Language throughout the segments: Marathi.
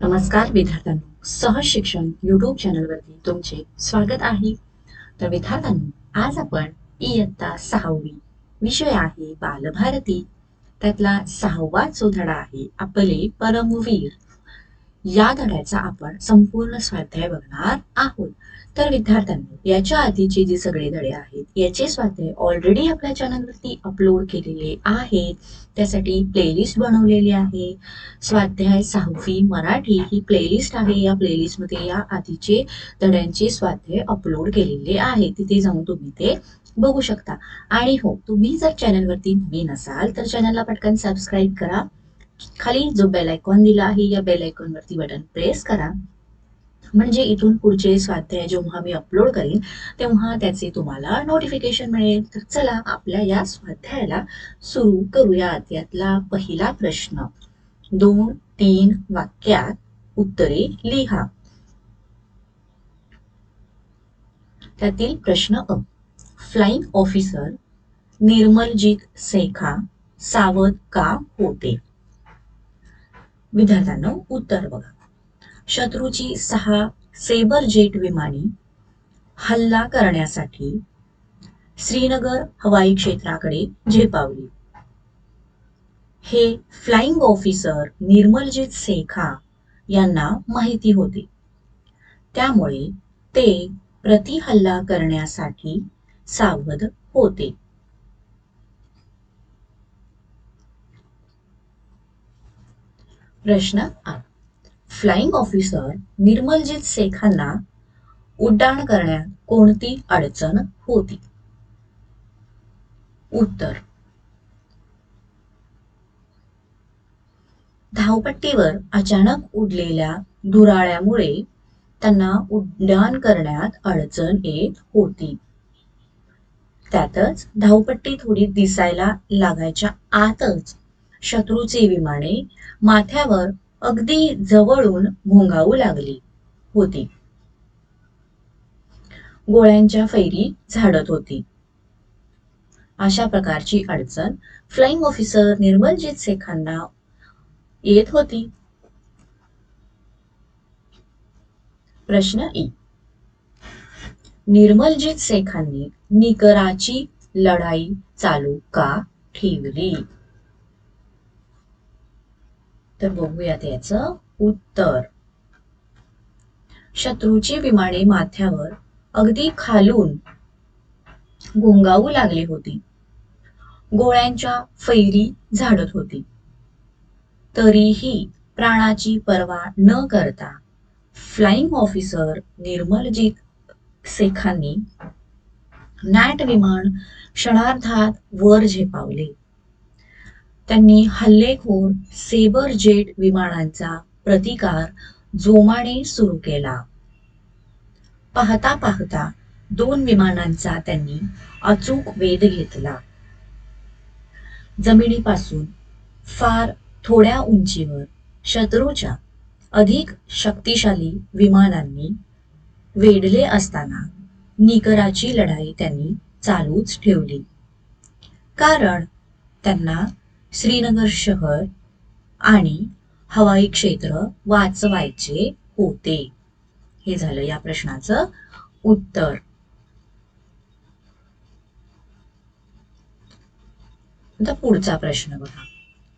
नमस्कार विद्यार्थ्यांनो. सहज शिक्षण युट्यूब चॅनलवरती तुमचे स्वागत आहे. तर विद्यार्थ्यांनो आज आपण इयत्ता सहावी विषय आहे बालभारती. त्यातला सहावा सुधडा आहे आपले परमवीर. या धड्याचा आपण संपूर्ण स्वाध्याय बघणार आहोत. तर विद्यार्थ्यांनी याच्या आधीचे जे सगळे धडे आहेत याचे स्वाध्याय ऑलरेडी आपल्या चॅनलवरती अपलोड केलेले आहेत. त्यासाठी प्लेलिस्ट बनवलेली आहे. स्वाध्याय सहावी मराठी ही प्लेलिस्ट आहे. या प्लेलिस्टमध्ये या आधीचे धड्यांचे स्वाध्याय अपलोड केलेले आहे तिथे जाऊन तुम्ही ते बघू शकता. आणि हो तुम्ही जर चॅनलवरती नवीन असाल तर चॅनलला पटकन सबस्क्राईब करा. खाली जो बेल आयकॉन दिला आहे या बेल आयकॉन वरती बटन प्रेस करा. म्हणजे इथून पुढचे स्वाध्याय जेव्हा मी अपलोड करेन तेव्हा त्याचे तुम्हाला नोटिफिकेशन मिळेल. तर चला आपल्या या स्वाध्यायाला सुरू करूयात. यातला पहिला प्रश्न. दोन तीन वाक्यात उत्तरे लिहा. त्यातील प्रश्न अ. फ्लाइंग ऑफिसर निर्मलजीत सेखा सावध का होते? विद्यार्थ्यांनो उत्तर बघा. शत्रूची सहा सेबर जेट विमाने हल्ला करण्यासाठी श्रीनगर हवाई क्षेत्राकडे झेपावली. हे फ्लाइंग ऑफिसर निर्मलजीत सेखा यांना माहिती होते. त्यामुळे ते प्रतिहल्ला करण्यासाठी सावध होते. प्रश्न आ. फ्लाइंग ऑफिसर निर्मलजीत शेखांना उड्डाण करण्यात कोणती अडचण होती? उत्तर. धावपट्टीवर अचानक उडलेल्या धुराळ्यामुळे त्यांना उड्डाण करण्यात अडचण येत होती. त्यातच धावपट्टी थोडी दिसायला लागायच्या आतच शत्रूचे विमाने माथ्यावर अगदी जवळून भोंगावू लागली होती. गोळ्यांच्या फैरी झाडत होती. अशा प्रकारची अडचण फ्लाइंग ऑफिसर निर्मलजीत शेखांना येत होती. प्रश्न ई. निर्मलजीत शेखांनी निकराची लढाई चालू का ठेवली? तर बघूयात याचं उत्तर. शत्रूची विमाने माथ्यावर अगदी खालून गोंगावू लागली होती. गोळ्यांच्या फैरी झाडत होती. तरीही प्राणाची पर्वा न करता फ्लाइंग ऑफिसर निर्मलजीत शेखांनी नॅट विमान क्षणार्धात वर झेपावले. त्यांनी हल्लेखोर सेबर जेट विमानांचा प्रतिकार जोमाने सुरू केला. पाहता पाहता दोन विमानांचा त्यांनी अचूक वेध घेतला. जमिनीपासून फार थोड्या उंचीवर शत्रूच्या अधिक शक्तिशाली विमानांनी वेढले असताना निकराची लढाई त्यांनी चालूच ठेवली. कारण त्यांना श्रीनगर शहर आणि हवाई क्षेत्र वाचवायचे होते. हे झालं या प्रश्नाचं उत्तर. आता पुढचा प्रश्न बघा.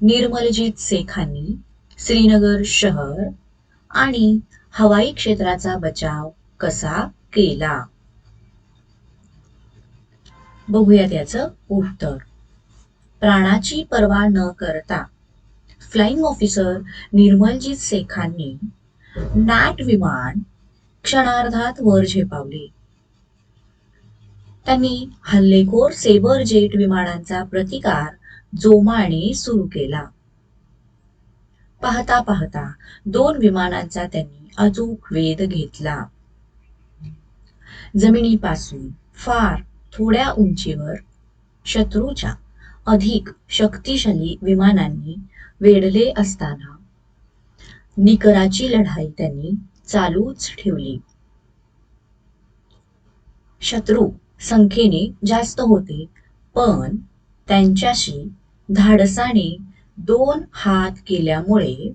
निर्मलजीत शेखांनी श्रीनगर शहर आणि हवाई क्षेत्राचा बचाव कसा केला? बघूयात याचं उत्तर. प्राणाची पर्वा न करता. फ्लाइंग ऑफिसर निर्मलजीत शेखांनी नॅट विमान क्षणार्धात वर झेपावले. त्यांनी हल्लेखोर सेबर जेट विमानांचा प्रतिकार जोमाने सुरू केला. पाहता पाहता दोन विमानांचा त्यांनी अचूक वेध घेतला. जमिनीपासून फार थोड्या उंचीवर शत्रूच्या अधिक शक्तिशाली विमानांनी वेढले असताना निकराची लढाई त्यांनी चालूच ठेवली. शत्रू संख्येने जास्त होते पण त्यांच्याशी धाडसाने दोन हात केल्यामुळे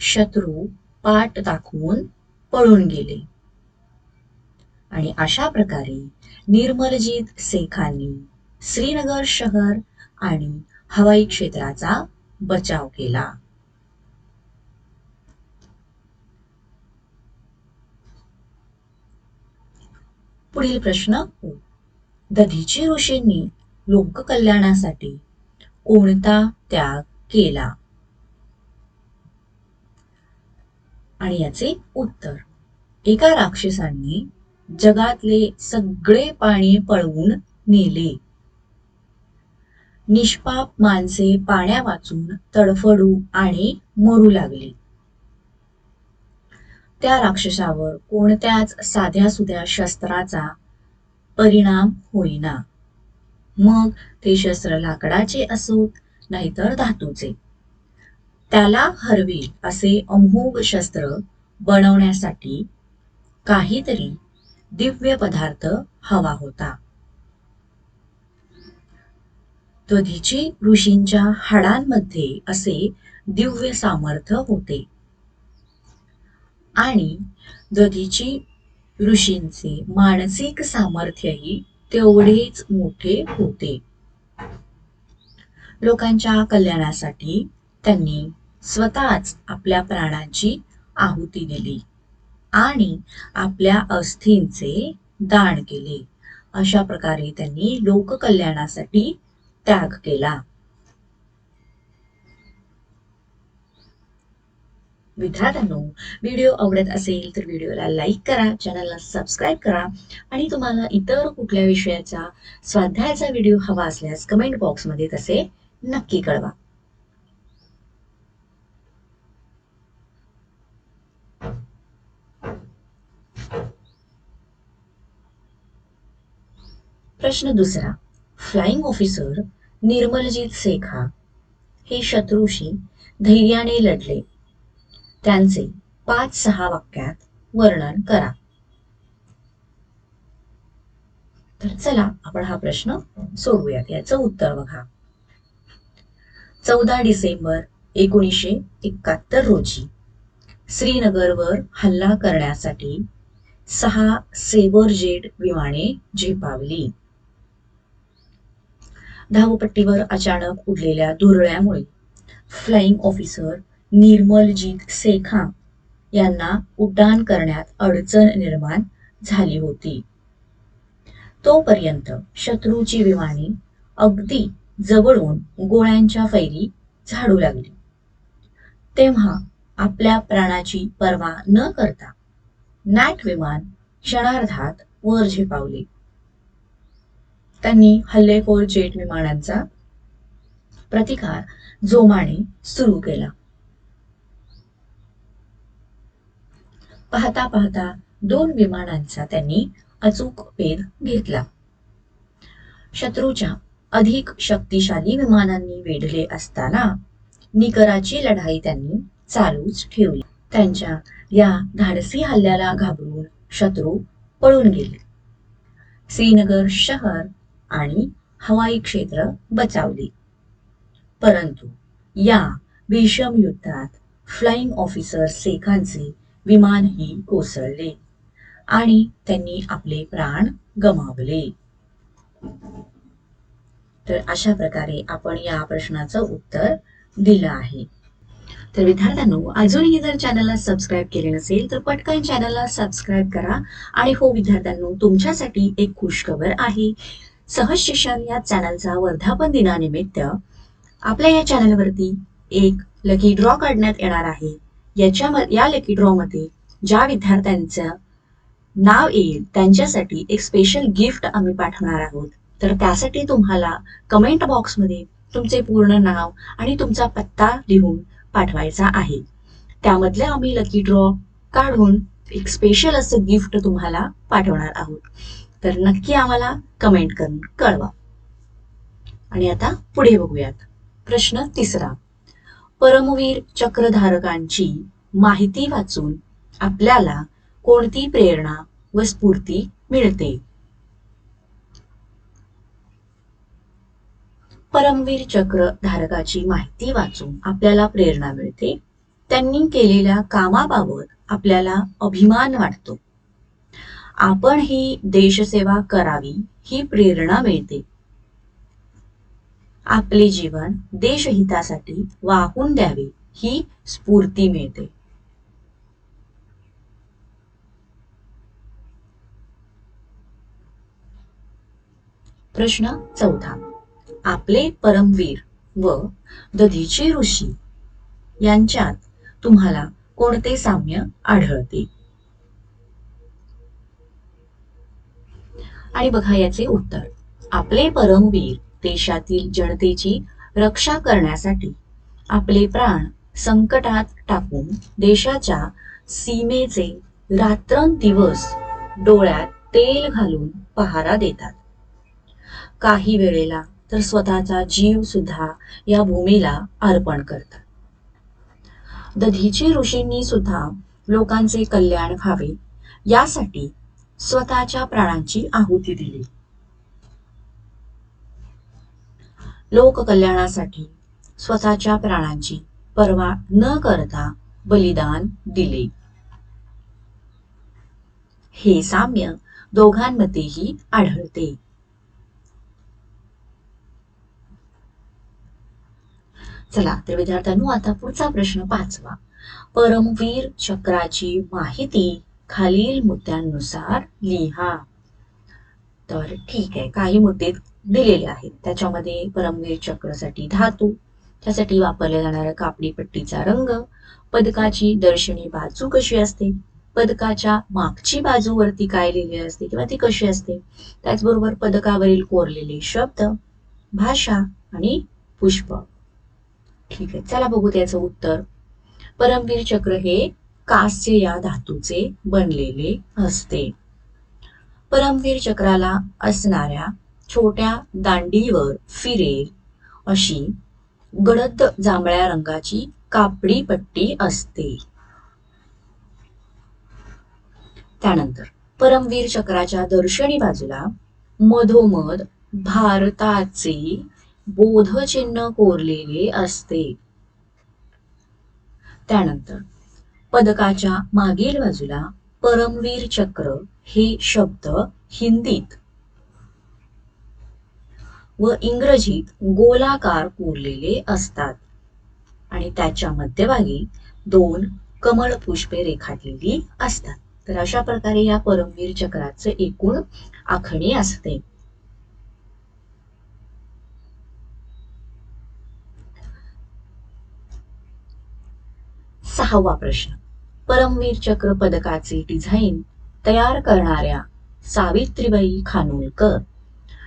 शत्रू पाठ दाखवून पळून गेले. आणि अशा प्रकारे निर्मलजीत शेखांनी श्रीनगर शहर आणि हवाई क्षेत्राचा बचाव केला. पुढील प्रश्न दधीची ऋषींनी लोककल्याणासाठी कोणता त्याग केला? आणि याचे उत्तर. एका राक्षसांनी जगातले सगळे पाणी पळवून नेले. निष्पाप माणसे पाण्या वाचून तडफडू आणि मरू लागली. त्या राक्षसावर कोणत्याच साध्या सुध्या शस्त्राचा परिणाम होईना. मग ते शस्त्र लाकडाचे असोत नाहीतर धातूचे. त्याला हरवेल असे अमोघ शस्त्र बनवण्यासाठी काहीतरी दिव्य पदार्थ हवा होता. दधीची ऋषींच्या हाडांमध्ये असे दिव्य सामर्थ्य होते. आणि दधीची ऋषींचे मानसिक सामर्थ्यही तेवढेच मोठे होते. लोकांच्या कल्याणासाठी त्यांनी स्वतःच आपल्या प्राणांची आहुती दिली आणि आपल्या अस्थींचे दान केले. अशा प्रकारे त्यांनी लोककल्याणासाठी त्याग केला. विद्यार्थ्यांनो व्हिडिओ आवडत असेल तर व्हिडिओला लाईक करा चॅनलला सबस्क्राईब करा आणि तुम्हाला इतर कुठल्या विषयाचा स्वाध्यायाचा व्हिडिओ हवा असल्यास कमेंट बॉक्समध्ये तसे नक्की कळवा. प्रश्न दुसरा. फ्लाइंग ऑफिसर निर्मलजीत शेखा हे शत्रूशी धैर्याने लढले त्यांचे पाच सहा वाक्यात वर्णन करा. तर चला आपण हा प्रश्न सोडवूयात. याचं उत्तर बघा. चौदा डिसेंबर एकोणीसशे एकाहत्तर रोजी श्रीनगरवर हल्ला करण्यासाठी सहा सेबर जेट विमाने झेपावली. धावपट्टीवर अचानक उडलेल्या धुरळ्यामुळे. फ्लाईंग ऑफिसर निर्मलजीत शेखा यांना उड्डाण करण्यात अडचण निर्माण झाली होती. तोपर्यंत शत्रूची विमाने अगदी जवळून गोळ्यांच्या फैरी झाडू लागली. तेव्हा आपल्या प्राणाची पर्वा न करता नॅट विमान क्षणार्धात वर झेपावले. त्यांनी हल्लेखोर जेट विमानांचा प्रतिकार जोमाने सुरू केला. पाहता पाहता दोन विमानांचा त्यांनी अचूक भेद घेतला. शत्रूच्या अधिक शक्तिशाली विमानांनी वेढले असताना निकराची लढाई त्यांनी चालूच ठेवली. त्यांच्या या धाडसी हल्ल्याला घाबरून शत्रू पळून गेले. श्रीनगर शहर आणि हवाई क्षेत्र बचावली. परंतु या भीषम युद्धात फ्लाइंग ऑफिसर शेखांचे विमानही कोसळले आणि त्यांनी आपले प्राण गमावले. तर अशा प्रकारे आपण या प्रश्नाचं उत्तर दिलं आहे. तर विद्यार्थ्यांनो अजूनही जर चॅनलला सबस्क्राईब केले नसेल तर पटकन चॅनलला सबस्क्राईब करा. आणि हो विद्यार्थ्यांनो तुमच्यासाठी एक खुशखबर आहे. सहज शिक्षण या चॅनलचा वर्धापन दिनानिमित्त आपल्या या चॅनलवरती एक लकी ड्रॉ काढण्यात येणार आहे. याच्या या लकी ड्रॉमध्ये ज्या विद्यार्थ्यांचं नाव येईल त्यांच्यासाठी एक स्पेशल गिफ्ट आम्ही पाठवणार आहोत. तर त्यासाठी तुम्हाला कमेंट बॉक्समध्ये तुमचे पूर्ण नाव आणि तुमचा पत्ता लिहून पाठवायचा आहे. त्यामधले आम्ही लकी ड्रॉ काढून एक स्पेशल असं गिफ्ट तुम्हाला पाठवणार आहोत. तर नक्की आम्हाला कमेंट करून कळवा. आणि आता पुढे बघूयात. प्रश्न तिसरा. परमवीर चक्रधारकांची माहिती वाचून आपल्याला कोणती प्रेरणा व स्फूर्ती मिळते? परमवीर चक्र धारकाची माहिती वाचून आपल्याला प्रेरणा मिळते. त्यांनी केलेल्या कामाबाबत आपल्याला अभिमान वाटतो. आपण ही देशसेवा करावी ही प्रेरणा मिळते. आपले जीवन देशहितासाठी वाहून द्यावे ही स्फूर्ती मिळते. प्रश्न चौथा. आपले परमवीर व दधीचे ऋषी यांच्यात तुम्हाला कोणते साम्य आढळते? आणि बघा याचे उत्तर. आपले परमवीर देशातील जनतेची रक्षा करण्यासाठी आपले प्राण संकटात टाकून देशाच्या सीमेचे रात्रंदिवस डोळ्यात तेल घालून पहारा देतात. काही वेळेला तर स्वतःचा जीव सुद्धा या भूमीला अर्पण करतात. दधीची ऋषींनी सुद्धा लोकांचे कल्याण व्हावे यासाठी स्वतःच्या प्राणांची आहुती दिली. लोककल्याणासाठी स्वतःच्या प्राणांची पर्वा न करता बलिदान दिले. हे साम्य दोघांमध्येही आढळते. चला तर विद्यार्थ्यांनो आता पुढचा प्रश्न पाचवा. परमवीर चक्राची माहिती खालील मुद्द्यांनुसार लिहा. तर ठीक आहे काही मुद्दे दिलेले आहेत. त्याच्यामध्ये परमवीर चक्रसाठी धातू त्यासाठी वापरल्या जाणाऱ्या कापडी पट्टीचा रंग पदकाची दर्शनी बाजू कशी असते पदकाच्या मागची बाजूवरती काय लिहिली असते किंवा ती कशी असते त्याचबरोबर पदकावरील कोरलेले शब्द भाषा आणि पुष्प. ठीक आहे चला बघू त्याचं उत्तर. परमवीर चक्र हे कास्य या धातूचे बनलेले असते. परमवीर चक्राला असणाऱ्या छोट्या दांडीवर फिरेल अशी गडद जांभळ्या रंगाची कापडी पट्टी असते. त्यानंतर परमवीर चक्राच्या दर्शनी बाजूला मधोमध भारताचे बोधचिन्ह कोरलेले असते. त्यानंतर पदकाच्या मागील बाजूला परमवीर चक्र हे शब्द हिंदीत व इंग्रजीत गोलाकार कोरलेले असतात. आणि त्याच्या मध्यभागी दोन कमळ पुष्पे रेखाटलेली असतात. तर अशा प्रकारे या परमवीर चक्राचे एकूण आखणी असते. सहावा प्रश्न. परमवीर चक्र पदकाचे डिझाईन तयार करणाऱ्या सावित्रीबाई खानोलकर.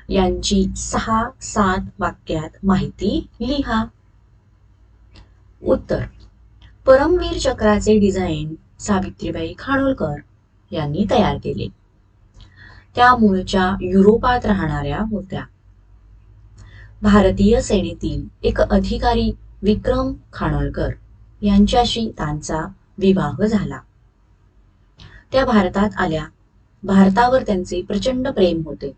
यांची सहा सात वाक्यात माहिती लिहा. उत्तर. परमवीर चक्राचे डिझाईन सावित्रीबाई खानोलकर यांनी तयार केले. त्या मूळच्या युरोपात राहणाऱ्या होत्या. भारतीय सेनेतील एक अधिकारी विक्रम खानोलकर यांच्याशी त्यांचा विवाह झाला. त्या भारतात आल्या. भारतावर त्यांचे प्रचंड प्रेम होते.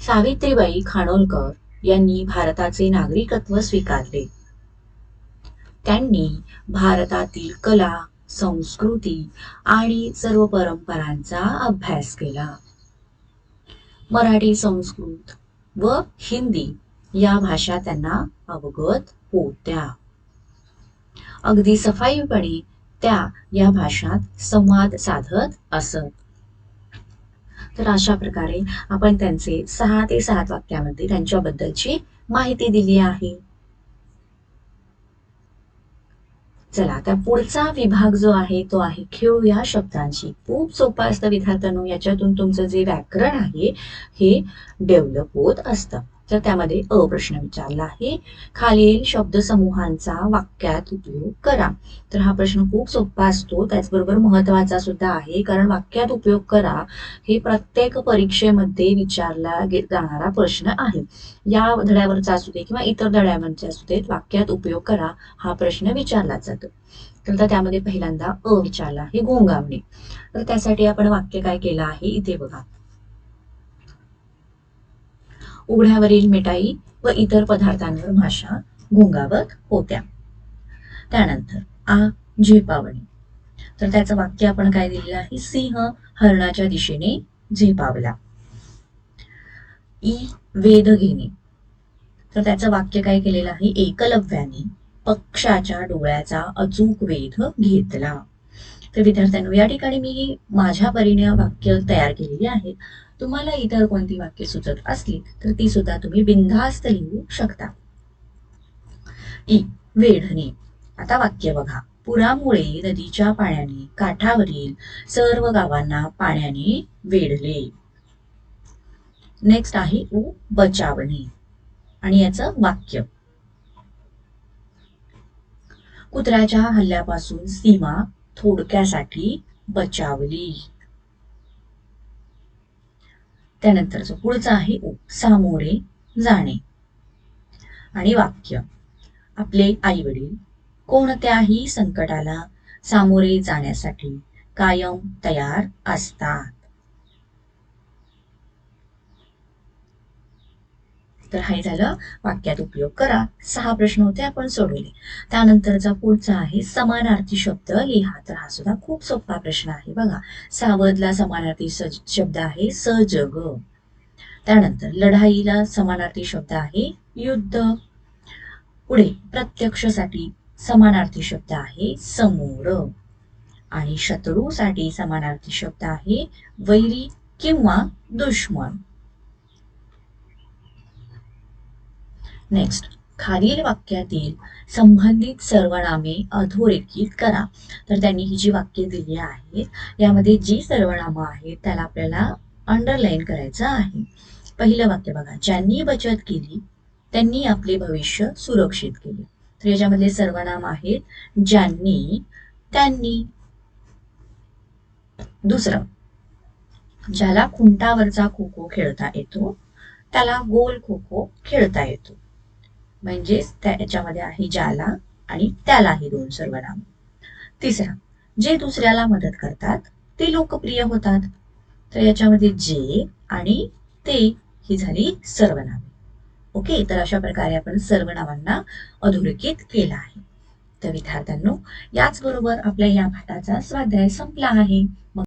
सावित्रीबाई खानोलकर यांनी भारताचे नागरिकत्व स्वीकारले. त्यांनी भारतातील कला संस्कृती आणि सर्व परंपरांचा अभ्यास केला. मराठी संस्कृत व हिंदी या भाषा त्यांना अवगत होत्या. अगदी सफाईपणे त्या या भाषात संवाद साधत असत. तर अशा प्रकारे आपण त्यांचे सहा ते सात वाक्यामध्ये त्यांच्याबद्दलची माहिती दिली आहे. चला आता पुढचा विभाग जो आहे तो आहे खेळू या शब्दांची. खूप सोपा असतं विद्यार्थ्यांनो याच्यातून तुमचं जे व्याकरण आहे हे डेव्हलप होत असतं. तर त्यामध्ये अ प्रश्न विचारला आहे. खालील शब्दसमूहांचा वाक्यात उपयोग करा. तर हा प्रश्न खूप सोपा असतो. त्याचबरोबर महत्त्वाचा सुद्धा आहे. कारण वाक्यात उपयोग करा हे प्रत्येक परीक्षेमध्ये विचारला जाणारा प्रश्न आहे. या धड्यावरचा असू दे किंवा इतर धड्यावरचे असू देत वाक्यात उपयोग करा हा प्रश्न विचारला जातो. तर त्यामध्ये पहिल्यांदा अ विचारला आहे. गोंगावणे तर त्यासाठी आपण वाक्य काय केलं आहे? इथे बघा. उघड्यावरील मिठाई व इतर पदार्थांवर भाषा घोंगावत होत्या. त्यानंतर आ झेपावणे. तर त्याचं वाक्य आपण काय दिलेलं आहे? सिंह हरणाच्या दिशेने झेपावला. ई वेध घेणे तर त्याचं वाक्य काय केलेलं आहे? एकलव्याने पक्षाच्या डोळ्याचा अचूक वेध घेतला. तर विद्यार्थ्यांनो या ठिकाणी मी माझ्या परीने वाक्य तयार केलेली आहेत तुम्हाला इतर कोणती वाक्य सुचत असली तर ती सुद्धा तुम्ही बिनधास्त लिहू शकता. ई वेढणे. आता वाक्य बघा. पुरामुळे नदीच्या पाण्याने काठावरील सर्व गावांना पाण्याने वेढले. नेक्स्ट आहे उ बचावणे. आणि याचं वाक्य. कुत्र्याच्या हल्ल्यापासून सीमा थोडक्यासाठी बचावली. त्यानंतरचं पुढचं आहे सामोरे जाणे. आणि वाक्य आपले आई वडील कोणत्याही संकटाला सामोरे जाण्यासाठी कायम तयार असतात. तर हे झालं. वाक्यात उपयोग करा. सहा प्रश्न होते आपण सोडवले. त्यानंतरचा पुढचा आहे समानार्थी शब्द लिहा. तर हा सुद्धा खूप सोपा प्रश्न आहे बघा. सावधला समानार्थी सज- शब्द आहे सजग. त्यानंतर लढाईला समानार्थी शब्द आहे युद्ध. पुढे प्रत्यक्षसाठी समानार्थी शब्द आहे समोर. आणि शत्रूसाठी समानार्थी शब्द आहे वैरी किंवा दुश्मन. नेक्स्ट खालील वाक्यातील संबंधित सर्वनामे अधोरेखित करा. तर त्यांनी ही जी वाक्य दिली आहेत यामध्ये जी सर्वनामं आहेत त्याला आपल्याला अंडरलाईन करायचं आहे. पहिलं वाक्य बघा. ज्यांनी बचत केली त्यांनी आपले भविष्य सुरक्षित केले. तर याच्यामध्ये सर्वनाम आहेत ज्यांनी त्यांनी. दुसरं ज्याला खुंटावरचा खो खो खेळता येतो त्याला गोल खो खो खेळता येतो. म्हणजेच त्याच्यामध्ये आहे ज्याला आणि त्याला ही दोन सर्वनाम. तिसरा जे दुसऱ्याला मदत करतात ते लोकप्रिय होतात. तर याच्यामध्ये जे आणि ते ही झाली सर्वनामे. ओके तर अशा प्रकारे आपण सर्वनामांना अधोरेखित केला आहे. तर विद्यार्थ्यांनो याचबरोबर आपल्या या पाठाचा स्वाध्याय संपला आहे. मग